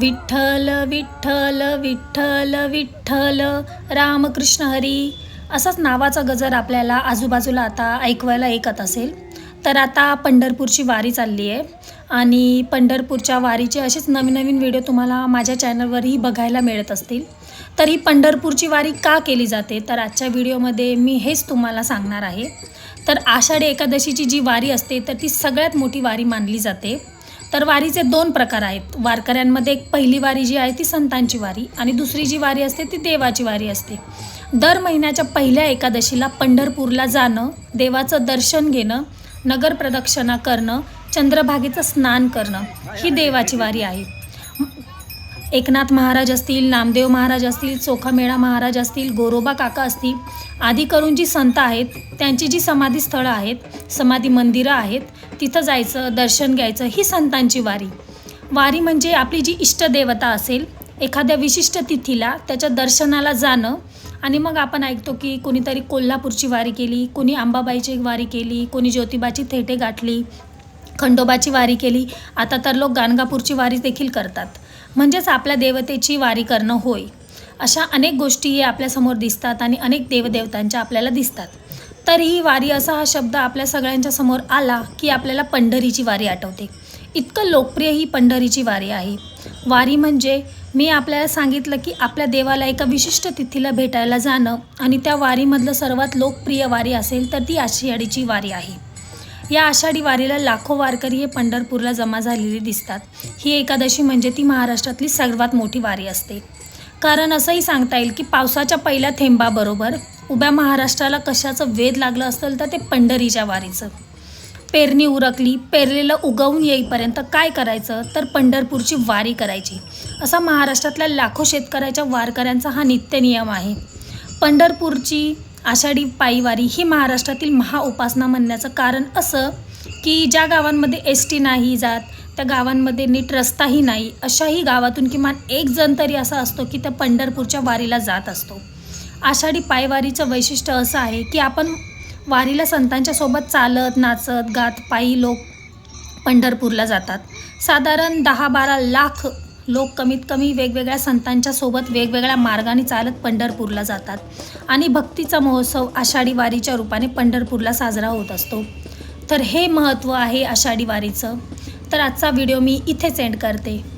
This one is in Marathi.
विठ्ठल विठ्ठल विठ्ठल विठ्ठल. रामकृष्ण हरी. असाच नावाचा गजर आपल्याला आजूबाजूला आता ऐकवायला ऐकत असेल. तर आता पंढरपूरची वारी चालली आहे. आणि पंढरपूरच्या वारीचे असेच नवीन नवीन व्हिडिओ तुम्हाला माझ्या चॅनलवरही बघायला मिळत असतील. तर ही पंढरपूरची वारी का केली जाते? तर आजच्या व्हिडिओमध्ये मी हेच तुम्हाला सांगणार आहे. तर आषाढी एकादशीची जी वारी असते तर ती सगळ्यात मोठी वारी मानली जाते. तर वारीचे दोन प्रकार आहेत. वारकऱ्यांमध्ये एक पहिली वारी जी आहे ती संतांची वारी आणि दुसरी जी वारी असते ती देवाची वारी असते. दर महिन्याच्या पहिल्या एकादशीला पंढरपूरला जाणं देवाचं दर्शन घेणं नगर प्रदक्षिणा करणं चंद्रभागेचं स्नान करणं ही देवाची वारी आहे. एकनाथ महाराज असतील नामदेव महाराज असतील चोखामेळा महाराज असतील गोरोबा काका असतील आदी करून जी संत आहेत त्यांची जी समाधी स्थळं आहेत समाधी मंदिरं आहेत तिथं जायचं दर्शन घ्यायचं ही संतांची वारी. वारी म्हणजे आपली जी इष्टदेवता असेल एखाद्या विशिष्ट तिथीला त्याच्या दर्शनाला जाणं आणि मग आपण ऐकतो की कोणीतरी कोल्हापूरची वारी केली कोणी अंबाबाईची वारी केली कोणी ज्योतिबाची थेटे गाठली खंडोबाची वारी केली. आता तर लोक गाणगापूरची वारी देखील करतात. म्हणजेच आपल्या देवतेची वारी करणं होय. अशा अनेक गोष्टी हे आपल्यासमोर दिसतात आणि अनेक देवदेवतांच्या आपल्याला दिसतात. तर ही वारी असा हा शब्द आपल्या सगळ्यांच्या समोर आला की आपल्याला पंढरीची वारी आठवते. इतकं लोकप्रिय ही पंढरीची वारी आहे. वारी म्हणजे मी आपल्याला सांगितलं की आपल्या देवाला एका विशिष्ट तिथीला भेटायला जाणं आणि त्या वारीमधलं सर्वात लोकप्रिय वारी असेल तर ती आषाढीची वारी आहे. या आषाढी वारीला लाखो वारकरी हे पंढरपूरला जमा झालेले दिसतात. ही एकादशी म्हणजे ती महाराष्ट्रातली सर्वात मोठी वारी असते. कारण असंही सांगता येईल की पावसाच्या पहिल्या थेंबाबरोबर उभ्या महाराष्ट्राला कशाचं वेध लागलं असेल तर ते पंढरीच्या वारीचं. पेरणी उरकली पेरलेलं उगवून येईपर्यंत काय करायचं? तर पंढरपूरची वारी करायची. असा महाराष्ट्रातल्या लाखो शेतकऱ्याच्या वारकऱ्यांचा हा नित्य नियम आहे. पंढरपूरची आषाढी पायीवारी ही महाराष्ट्रातील महाउपासना म्हणण्याचं कारण असं की ज्या गावांमध्ये एस टी नाही जात त्या गावांमध्ये नीट रस्ताही नाही अशाही गावातून किमान एक जण तरी असा असतो की त्या पंढरपूरच्या वारीला जात असतो. आषाढी पायवारीचं वैशिष्ट्य असं आहे की आपण वारीला संतांच्या सोबत चालत नाचत गात पायी लोक पंढरपूरला जातात. साधारण दहा बारा लाख लोक कमीत कमी वेगवेगळ्या संतांच्या सोबत वेगवेगळ्या मार्गाने चालत पंढरपूरला जातात आणि भक्तीचा महोत्सव आषाढी वारीच्या रूपाने पंढरपूरला साजरा होत असतो. तर हे महत्त्व आहे आषाढी वारीचं. तर आजचा व्हिडिओ मी इथेच एंड करते.